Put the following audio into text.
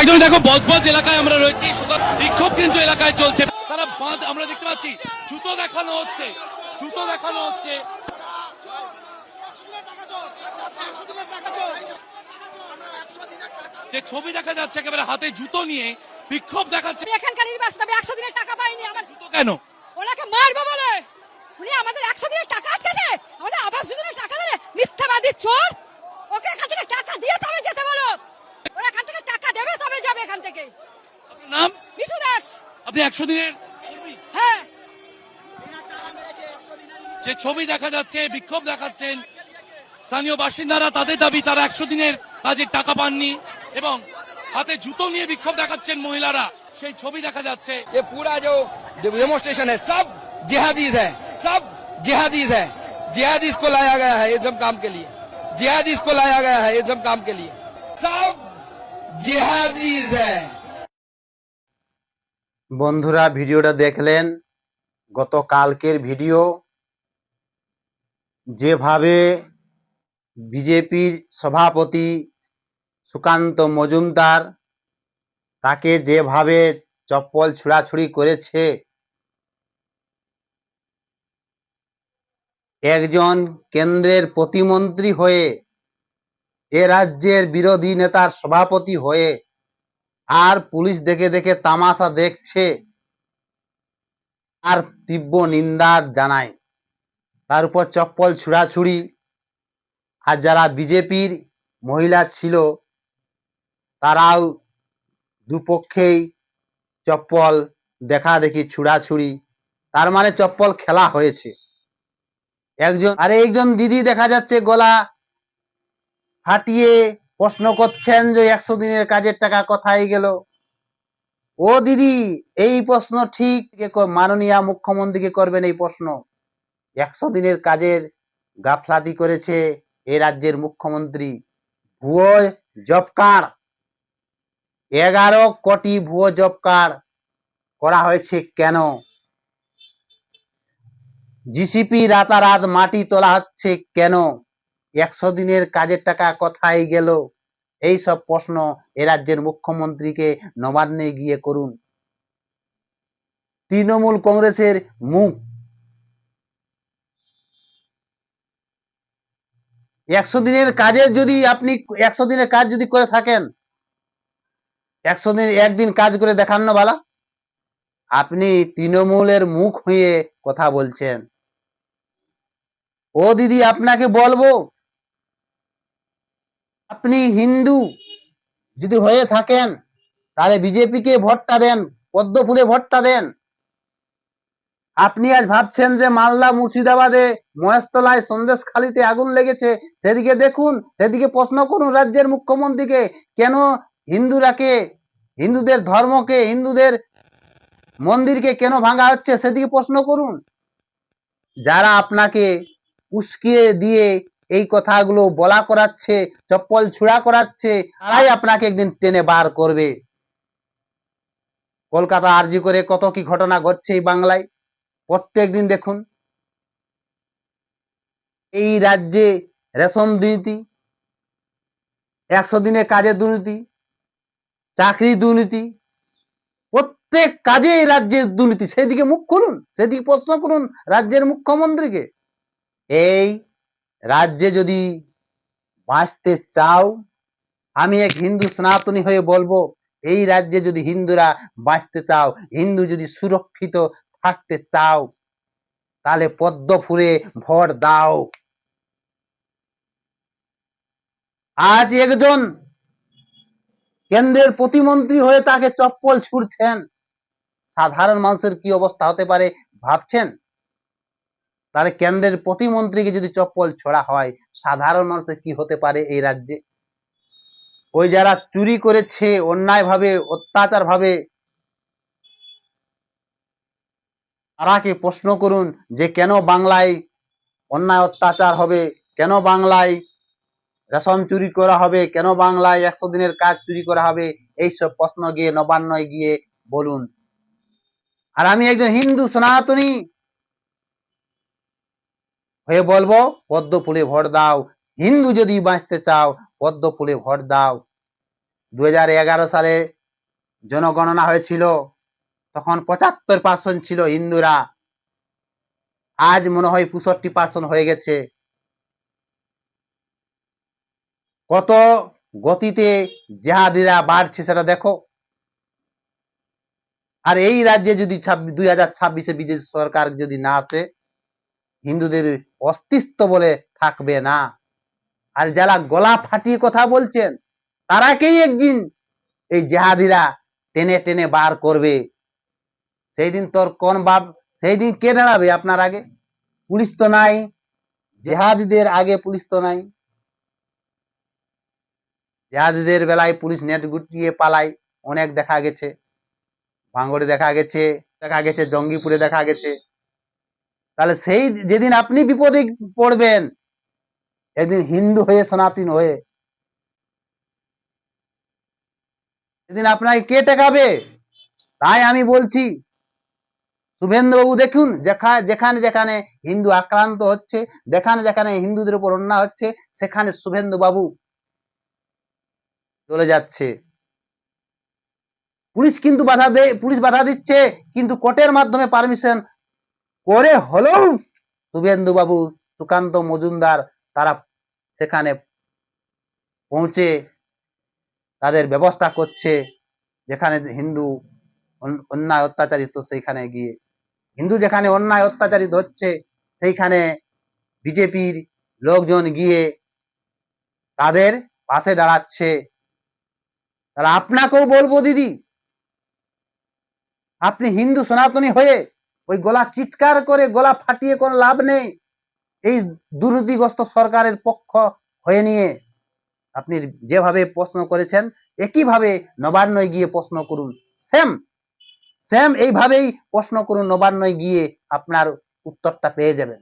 একদম দেখো বজবজ এলাকায় আমরা রয়েছি বিক্ষোভ কিন্তু এলাকায় চলছে। তারা বাঁধ আমরা দেখতে পাচ্ছি জুতো দেখানো হচ্ছে জুতো দেখানো হচ্ছে। যে ছবি দেখা যাচ্ছে একেবারে হাতে জুতো নিয়ে বিক্ষোভ দেখাচ্ছে। এখানকার নির্বাচন আমি একশো দিনের টাকা পাইনি। আমার জুতো কেন? ওনাকে মারবো বলে। উনি আমাদের একশো দিনের টাকা আটকেছে। আমাদের আবাস যোজনার টাকা দেবে। মিথ্যাবাদী চোর। ওকে এখান থেকে টাকা দিয়ে তবে যেতে বলো ওরা এখান থেকে টাকা দেবে তবে যাবে এখান থেকে আপনার নাম মিঠু দাস আপনি একশো দিনের কর্মী। হ্যাঁ যে ছবি দেখা যাচ্ছে বিক্ষোভ দেখাচ্ছেন স্থানীয় বাসিন্দারা তাদের দাবি তারা একশো দিনের কাজের টাকা পাননি এবং হাতে জুতো নিয়ে বিক্ষোভ দেখাচ্ছেন মহিলারা সেই ছবি দেখা যাচ্ছে ये पूरा जो डेमोस्ट्रेशन है सब जिहादीज है सब जिहादीज है जिहादीज को लाया गया है ये सब काम के लिए जिहादीज को लाया गया है ये सब काम के लिए सब जिहादीज है বন্ধুরা, ভিডিওটা দেখলেন, গতকালকের ভিডিও। যেভাবে বিজেপির সভাপতি সুকান্ত মজুমদার তাকে যেভাবে চপ্পল ছুড়াছুড়ি করেছে, একজন কেন্দ্রের প্রতিমন্ত্রী হয়ে এ রাজ্যের বিরোধী নেতার সভাপতি হয়ে আর পুলিশ দেখে দেখে তামাশা দেখছে আর তীব্র নিন্দা জানায়। তার উপর চপ্পল ছুড়াছুড়ি। আর যারা বিজেপির মহিলা ছিল, তারাও দুপক্ষেই চপ্পল দেখা দেখি ছুড়াছুড়ি। তার মানে চপ্পল খেলা হয়েছে। একজন আর একজন দিদি দেখা যাচ্ছে গলা ফাটিয়ে প্রশ্ন করছেন যে একশো দিনের কাজের টাকা কোথায় গেল? ও দিদি, এই প্রশ্ন ঠিক মাননীয় মুখ্যমন্ত্রীকে করবেন এই প্রশ্ন। একশো দিনের কাজের গাফলাতি করেছে এ রাজ্যের মুখ্যমন্ত্রী। ভুয়ো জব কার্ড। এগারো কোটি ভুয়ো জব কার্ড করা হয়েছে কেন? জিসিপি রাতারাত মাটি তোলা হচ্ছে কেন? একশো দিনের কাজের টাকা কোথায় গেল? এই সব প্রশ্ন এ রাজ্যের মুখ্যমন্ত্রীকে নবান্নে গিয়ে করুন। তৃণমূল কংগ্রেসের মুখ। একশো দিনের কাজের যদি আপনি, একশো দিনের কাজ যদি করে থাকেন, একশো দিন, একদিন কাজ করে দেখান না বালা। আপনি তৃণমূলের মুখ হয়ে কথা বলছেন। ও দিদি, আপনাকে বলব আপনি হিন্দু যদি হয়ে থাকেন, তাহলে বিজেপিকে ভোটটা দেন পদ্ম ফুলে ভোটটা দেন। আপনি আজ ভাবছেন যে মালদা মুর্শিদাবাদে মহেশতলায় সন্দেশখালিতে আগুন লেগেছে, সেদিকে দেখুন, সেদিকে প্রশ্ন করুন রাজ্যের মুখ্যমন্ত্রীকে, কেন হিন্দুরাকে, হিন্দুদের ধর্মকে, হিন্দুদের মন্দিরকে কেন ভাঙা হচ্ছে, সেদিকে প্রশ্ন করুন। যারা আপনাকে উস্কিয়ে দিয়ে এই কথাগুলো বলা করাচ্ছে, চপ্পল ছুড়া করাচ্ছে, তারাই আপনাকে একদিন টেনে বার করবে। কলকাতা আরজি করে কত কি ঘটনা ঘটছে এই বাংলায়? প্রত্যেক দিন দেখুন। এই রাজ্যে রেশন দুর্নীতি, একশো দিনের কাজের দুর্নীতি চাকরি দুর্নীতি, প্রত্যেক কাজে এই রাজ্যের দুর্নীতি। সেদিকে মুখ খুলুন, সেদিকে প্রশ্ন করুন রাজ্যের মুখ্যমন্ত্রীকে। এই রাজ্যে যদি বাঁচতে চাও, আমি এক হিন্দু সনাতনী হয়ে বলব, এই রাজ্যে যদি হিন্দুরা বাঁচতে চাও, হিন্দু যদি সুরক্ষিত থাকতে চাও, তাহলে পদ্ম ফুলে ভর দাও। আজ একজন কেন্দ্রের প্রতিমন্ত্রী হয়ে তাকে চপ্পল ছুড়ছেন। সাধারণ মানুষের কি অবস্থা হতে পারে ভাবছেন? তাহলে কেন্দ্রের প্রতিমন্ত্রীকে যদি চপ্পল ছোড়া হয়, সাধারণ মানুষের কি হতে পারে এই রাজ্যে? ওই যারা চুরি করেছে অন্যায় ভাবে অত্যাচার ভাবে তারাকে প্রশ্ন করুন যে কেন বাংলায় অন্যায় অত্যাচার হবে? কেন বাংলায় রেশন চুরি করা হবে? কেন বাংলায় একশো দিনের কাজ চুরি করা হবে? এইসব প্রশ্ন গিয়ে নবান্নয় গিয়ে বলুন। আর আমি একজন হিন্দু সনাতনী হয়ে বলব, পদ্ম ফুলে ভোট দাও। হিন্দু যদি বাঁচতে চাও, পদ্ম ফুলে ভোট দাও। দু হাজার এগারো সালে জনগণনা হয়েছিল, তখন পঁচাত্তর পার্সেন্ট ছিল হিন্দুরা। আজ মনে হয় পঁয়ষট্টি পার্সেন্ট হয়ে গেছে। কত গতিতে জেহাদিরা বাড়ছে সেটা দেখো। আর এই রাজ্যে যদি দুই হাজার ছাব্বিশে বিজেপি সরকার যদি না আসে হিন্দুদের অস্তিত্ব বলে থাকবে না। আর যারা গলা ফাটিয়ে কথা বলছেন, তারাকেই একদিন এই জেহাদিরা টেনে টেনে বার করবে। সেই দিন তোর কোন বাপ সেই দিন কে দাঁড়াবে আপনার আগে? পুলিশ তো নাই, জেহাদিদের আগে পুলিশ তো নাই। জেহাদিদের বেলায় পুলিশ নেট গুটিয়ে পালায়, অনেক দেখা গেছে। ভাঙ্গড়ে দেখা গেছে দেখা গেছে, জঙ্গিপুরে দেখা গেছে। তাহলে সেই যেদিন আপনি বিপদে পড়বেন একদিন হিন্দু হয়ে, সনাতন হয়ে, সেদিন আপনাকে কে টেকাবে তাই আমি বলছি শুভেন্দ্রবাবু দেখুন যেখানে যেখানে হিন্দু আক্রান্ত হচ্ছে, যেখানে যেখানে হিন্দুদের উপর অন্যায় হচ্ছে, সেখানে শুভেন্দু বাবু চলে যাচ্ছে। পুলিশ কিন্তু বাধা দেয় পুলিশ বাধা দিচ্ছে, কিন্তু কোর্টের মাধ্যমে পারমিশন করে হলেও শুভেন্দু বাবু সুকান্ত মজুমদার তারা সেখানে পৌঁছে তাদের ব্যবস্থা করছে, যেখানে হিন্দু অন- অন্যায় অত্যাচারিত সেইখানে গিয়ে। হিন্দু যেখানে অন্যায় অত্যাচারিত হচ্ছে, সেইখানে বিজেপির লোকজন গিয়ে তাদের পাশে দাঁড়াচ্ছে। তাহলে আপনাকেও বলব দিদি, আপনি হিন্দু সনাতনী হয়ে ওই গলা চিৎকার করে, গলা ফাটিয়ে কোনো লাভ নেই। এই দুর্নীতিগ্রস্ত সরকারের পক্ষ হয়ে নিয়ে আপনি যেভাবে প্রশ্ন করেছেন, একইভাবে নবান্নয় গিয়ে প্রশ্ন করুন। সেম সেম এইভাবেই প্রশ্ন করুন, নবান্নয় গিয়ে আপনার উত্তরটা পেয়ে যাবেন।